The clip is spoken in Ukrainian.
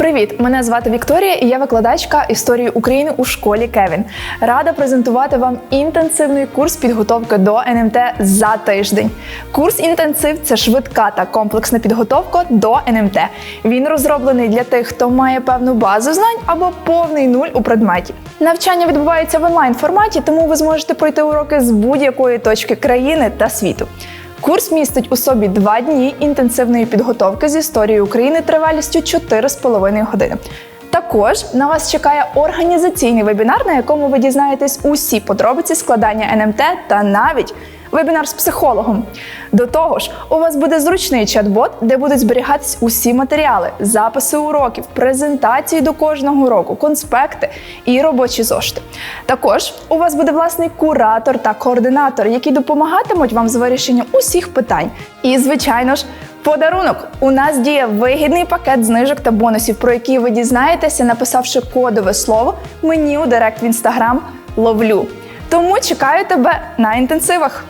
Привіт! Мене звати Вікторія, і я викладачка історії України у школі Кевін. Рада презентувати вам інтенсивний курс підготовки до НМТ за тиждень. Курс інтенсив це швидка та комплексна підготовка до НМТ. Він розроблений для тих, хто має певну базу знань або повний нуль у предметі. Навчання відбувається в онлайн форматі, тому ви зможете пройти уроки з будь-якої точки країни та світу. Курс містить у собі два дні інтенсивної підготовки з історії України тривалістю 4,5 години. Також на вас чекає організаційний вебінар, на якому ви дізнаєтесь усі подробиці складання НМТ та навіть вебінар з психологом. До того ж, у вас буде зручний чат-бот, де будуть зберігатись усі матеріали, записи уроків, презентації до кожного уроку, конспекти і робочі зошити. Також у вас буде власний куратор та координатор, які допомагатимуть вам з вирішенням усіх питань. І, звичайно ж, Подарунок у нас діє вигідний пакет знижок та бонусів, про які ви дізнаєтеся, написавши кодове слово мені у директ в інстаграм ловлю. Тому чекаю тебе на інтенсивах.